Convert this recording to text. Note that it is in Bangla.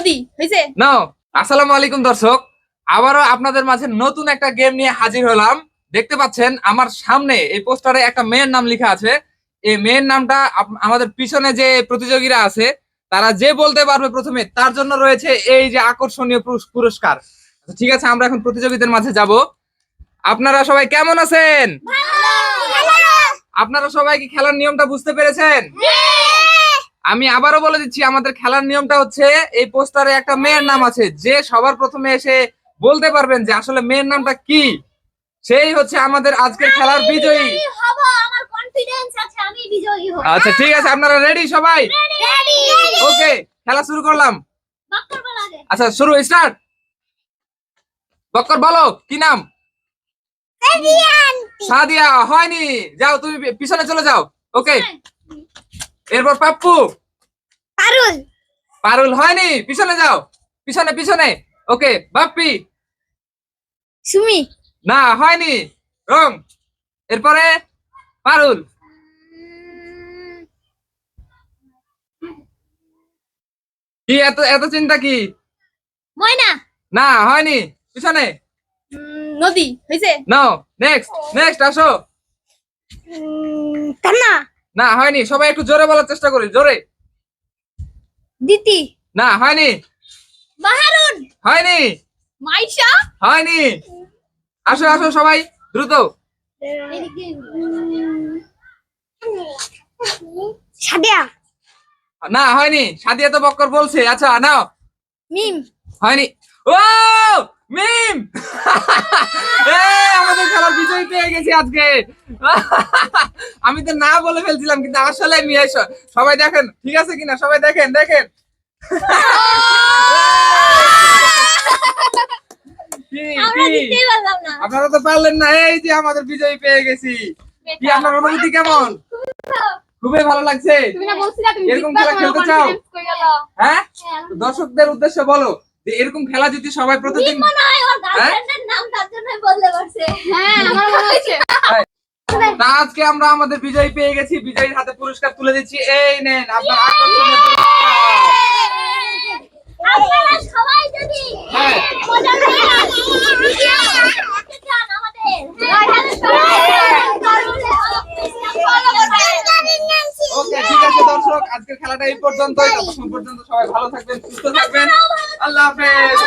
নদী হয়েছে নাও আসসালামু আলাইকুম দর্শক। আবারও আপনাদের মাঝে নতুন একটা গেম নিয়ে হাজির হলাম। দেখতে পাচ্ছেন আমার সামনে এই পোস্টারে একটা মেয়ের নাম লেখা আছে। এই মেয়ের নামটা আমাদের পিছনে যে প্রতিযোগীরা আছে তারা যে বলতে পারবে প্রথমে তার জন্য রয়েছে এই যে আকর্ষণীয় পুরস্কার। আচ্ছা, ঠিক আছে আমরা এখন প্রতিযোগীদের মাঝে যাব। আপনারা সবাই কেমন আছেন? আপনারা সবাই কি খেলার নিয়মটা বুঝতে পেরেছেন? আমি আবারও বলে দিচ্ছি আমাদের খেলার নিয়মটা হচ্ছে এই পোস্টারে একটা মেয়ের নাম আছে যে সবার প্রথমে এসে বলতে পারবেন যে আসলে মেয়ের নামটা কি। সেই হচ্ছে আমাদের আজকের খেলার বিজয়ী। আচ্ছা ঠিক আছে আপনারা রেডি সবাই? ওকে খেলা শুরু করলাম। আচ্ছা শুরু স্টার্ট বক্কর বলো কি নাম? সাদিয়া হয়নি। যাও তুমি পিছনে চলে যাও। ওকে। এরপর পাপ্পু। পারুল। পারুল হয়নি পিছনে যাও। পিছনে পিছনে। ওকে বাপ্পি। সুমি। না হয়নি। রং। এরপরে পারুল। কি এত এত চিন্তা কি? ময়না। না হয়নি। পিছনে। নদী হয়েছে নাও নেক্সট নেক্সট আসো। কান্না না হয়নি। সবাই একটু জোরে বলার চেষ্টা করি জোরে। দিতি। না হয়নি। বাহারুন হয়নি। মাইশা। হয়নি। আসো আসো সবাই দ্রুত। সাদিয়া। না হয়নি। সাদিয়া তো বক্কর বলছে। আচ্ছা নাও। মিম। হয়নি। ও মিম! এ, আমাদের খেলার বিজয় পেয়ে গেছি আজকে। আমি তো না বলে ফেলছিলাম কিন্তু আসলে মিয়া সবাই দেখেন ঠিক আছে কিনা? সবাই দেখেন দেখেন। আপনারা তো পারলেন না এই যে আমাদের বিজয় পেয়ে গেছি। কি আপনার অনুভূতি কেমন? খুবই ভালো লাগছে? তুমি না বলছিলা তুমি এরকম খেলা খেলতে চাও? গেল? হ্যাঁ? দর্শকদের উদ্দেশ্যে বলো যে এরকম খেলা যদি সবাই প্রতিদিন মনে হয়। আজকে আমরা আমাদের বিজয়ী পেয়ে গেছি বিজয়ীর হাতে পুরস্কার তুলে দিচ্ছি। এই নেন আপনার আকর্ষণীয় যদি হ্যাঁ। দর্শক আজকের খেলাটা এই পর্যন্তই। ততক্ষণ পর্যন্ত সবাই ভালো থাকবেন সুস্থ থাকবেন। আল্লাহ হাফেজ।